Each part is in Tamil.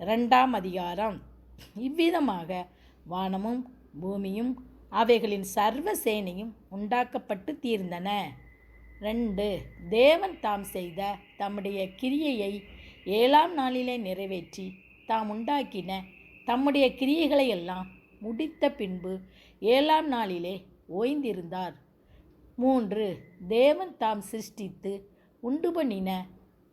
இரண்டாம் அதிகாரம். இவ்விதமாக வானமும் பூமியும் அவைகளின் சர்வ சேனையும் உண்டாக்கப்பட்டு தீர்ந்தன. ரெண்டு தேவன் தாம் செய்த தம்முடைய கிரியையை ஏழாம் நாளிலே நிறைவேற்றி தாம் உண்டாக்கின தம்முடைய கிரியைகளை எல்லாம் முடித்த பின்பு ஏழாம் நாளிலே ஓய்ந்திருந்தார். மூன்று தேவன் தாம் சிருஷ்டித்து உண்டு பண்ணின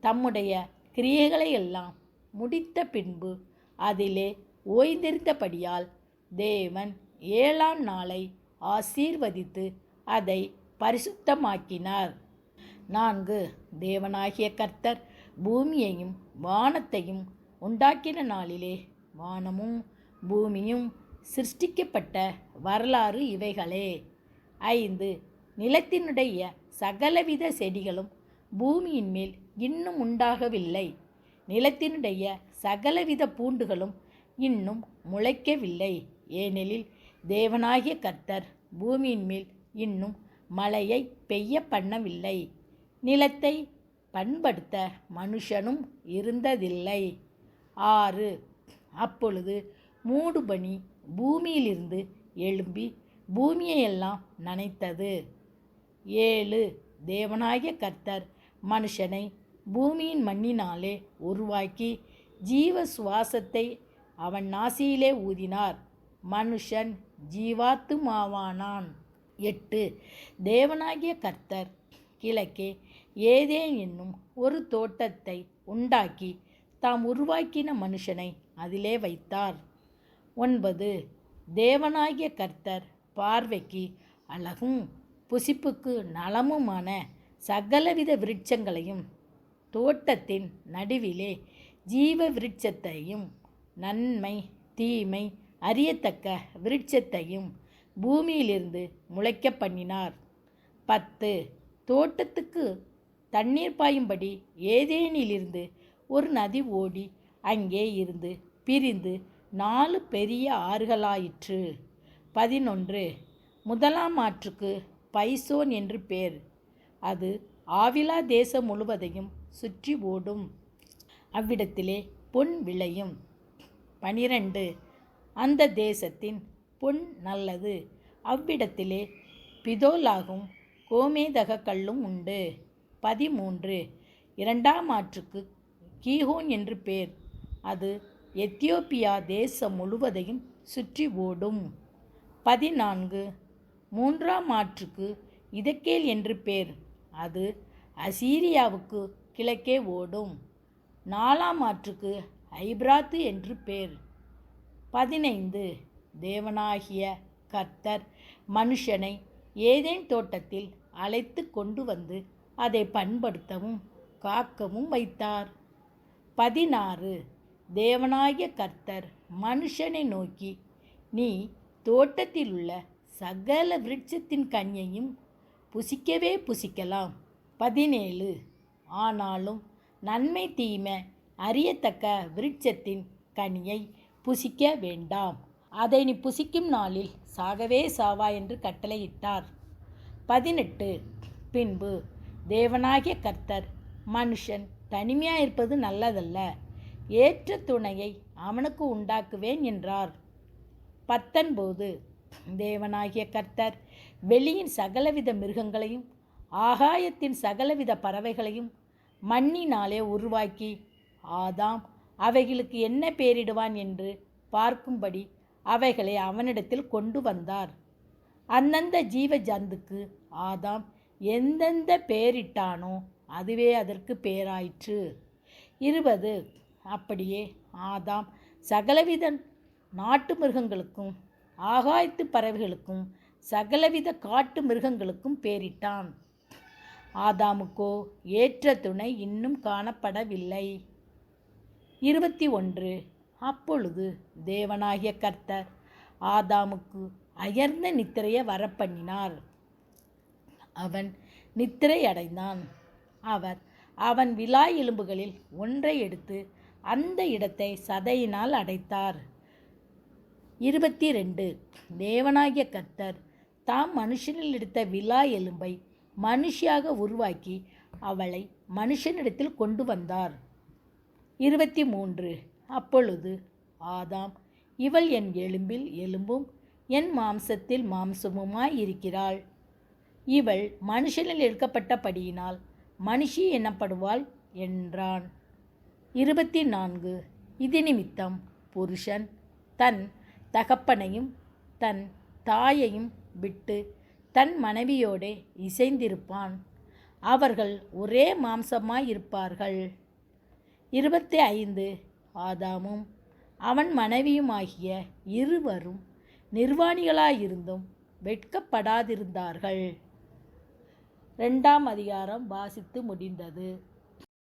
தம்முடைய கிரியைகளை எல்லாம் முடித்த பின்பு அதிலே ஓய்ந்திருந்தபடியால் தேவன் ஏழாம் நாளை ஆசீர்வதித்து அதை பரிசுத்தமாக்கினார். நான்கு தேவனாகிய கர்த்தர் பூமியையும் வானத்தையும் உண்டாக்கின நாளிலே வானமும் பூமியும் சிருஷ்டிக்கப்பட்ட வரலாறு இவைகளே. ஐந்து நிலத்தினுடைய சகலவித செடிகளும் பூமியின் மேல் இன்னும் உண்டாகவில்லை. நிலத்தினுடைய சகலவித பூண்டுகளும் இன்னும் முளைக்கவில்லை. ஏனெனில் தேவனாகிய கர்த்தர் பூமியின் மேல் இன்னும் மழையை பெய்ய பண்ணவில்லை. நிலத்தை பண்படுத்த மனுஷனும் இருந்ததில்லை. ஆறு. அப்பொழுது மூடுபனி பூமியிலிருந்து எழும்பி பூமியையெல்லாம் நனைத்தது. ஏழு. தேவனாகிய கர்த்தர் மனுஷனை பூமியின் மண்ணினாலே உருவாக்கி ஜீவ சுவாசத்தை அவன் நாசியிலே ஊதினார். மனுஷன் ஜீவாத்துமாவானான். எட்டு. தேவனாகிய கர்த்தர் கிழக்கே ஏதே என்னும் ஒரு தோட்டத்தை உண்டாக்கி தாம் உருவாக்கின மனுஷனை அதிலே வைத்தார். ஒன்பது. தேவனாகிய கர்த்தர் பார்வைக்கு அழகும் புசிப்புக்கு நலமுமான சகலவித விருட்சங்களையும் தோட்டத்தின் நடுவிலே ஜீவ விருட்சத்தையும் நன்மை தீமை அறியத்தக்க விருட்சத்தையும் பூமியிலிருந்து முளைக்க பண்ணினார். பத்து தோட்டத்துக்கு தண்ணீர் பாயும்படி ஏதேனிலிருந்து ஒரு நதி ஓடி அங்கே இருந்து பிரிந்து நாலு பெரிய ஆறுகளாயிற்று. பதினொன்று முதலாம் ஆற்றுக்கு பைசோன் என்று பேர். அது ஆவிலா தேசம் முழுவதையும் சுற்றி ஓடும். அவ்விடத்திலே பொன் விளையும். பனிரெண்டு. அந்த தேசத்தின் பொன் நல்லது. அவ்விடத்திலே பிதோலாகும் கோமேதக கல்லும் உண்டு. பதிமூன்று. இரண்டாம் ஆற்றுக்கு கீஹோன் என்று பேர். அது எத்தியோப்பியா தேசம் முழுவதையும் சுற்றி ஓடும். பதினான்கு. மூன்றாம் ஆற்றுக்கு இதக்கேல் என்று பேர். அது அசீரியாவுக்கு கிழக்கே ஓடும். நாலாம் ஆற்றுக்கு ஐப்ராத்து என்று பேர். பதினைந்து. தேவனாகிய கர்த்தர் மனுஷனை ஏதேன் தோட்டத்தில் அழைத்து கொண்டு வந்து அதை பண்படுத்தவும் காக்கவும் வைத்தார். பதினாறு. தேவனாகிய கர்த்தர் மனுஷனை நோக்கி நீ தோட்டத்தில் உள்ள சகல விருட்சத்தின் கனியையும் புசிக்கவே புசிக்கலாம். பதினேழு. ஆனாலும் நன்மை தீமை அறியத்தக்க விருட்சத்தின் கனியை புசிக்க வேண்டாம். அதை நீ புசிக்கும் நாளில் சாகவே சாவா என்று கட்டளையிட்டார். பதினெட்டு. பின்பு தேவனாகிய கர்த்தர் மனுஷன் தனிமையாக இருப்பது நல்லதல்ல. ஏற்ற துணையை அவனுக்கு உண்டாக்குவேன் என்றார். பத்தொன்பது. தேவனாகிய கர்த்தர் வெளியின் சகலவித மிருகங்களையும் ஆகாயத்தின் சகலவித பறவைகளையும் மண்ணினாலே உருவாக்கி ஆதாம் அவைகளுக்கு என்ன பெயரிடுவான் என்று பார்க்கும்படி அவைகளை அவனிடத்தில் கொண்டு வந்தார். அந்தந்த ஜீவ ஜந்துக்கு ஆதாம் எந்தெந்த பெயரிட்டானோ அதுவே அதற்கு பேராயிற்று. இருபது. அப்படியே ஆதாம் சகலவித நாட்டு மிருகங்களுக்கும் ஆகாயத்து பறவைகளுக்கும் சகலவித காட்டு மிருகங்களுக்கும் பேரிட்டான். ஆதாமுக்கோ ஏற்ற துணை இன்னும் காணப்படவில்லை. இருபத்தி ஒன்று. அப்பொழுது தேவனாகிய கர்த்தர் ஆதாமுக்கு அயர்ந்த நித்திரையை வரப்பண்ணினார். அவன் நித்திரை அடைந்தான் அவர் அவன் விழா எலும்புகளில் ஒன்றை எடுத்து அந்த இடத்தை சதையினால் அடைத்தார். இருபத்தி ரெண்டு. தேவனாகிய கர்த்தர் தாம் மனுஷனில் எடுத்த விலா எலும்பை மனுஷியாக உருவாக்கி அவளை மனுஷனிடத்தில் கொண்டு வந்தார். இருபத்தி மூன்று அப்பொழுது ஆதாம் இவள் என் எலும்பில் எலும்பும் என் மாம்சத்தில் மாம்சமுமாய் இருக்கிறாள். இவள் மனுஷனில் எடுக்கப்பட்டபடியினால் மனுஷி எனப்படுவாள் என்றான். இருபத்தி நான்கு இது நிமித்தம் புருஷன் தன் தகப்பனையும் தன் தாயையும் விட்டு தன் மனைவியோடே இசைந்திருப்பான். அவர்கள் ஒரே மாம்சமாயிருப்பார்கள். இருபத்தி ஐந்து ஆதாமும் அவன் மனைவியுமாகிய இருவரும் நிர்வாணிகளாயிருந்தும் வெட்கப்படாதிருந்தார்கள். ரெண்டாம் அதிகாரம் வாசித்து முடிந்தது.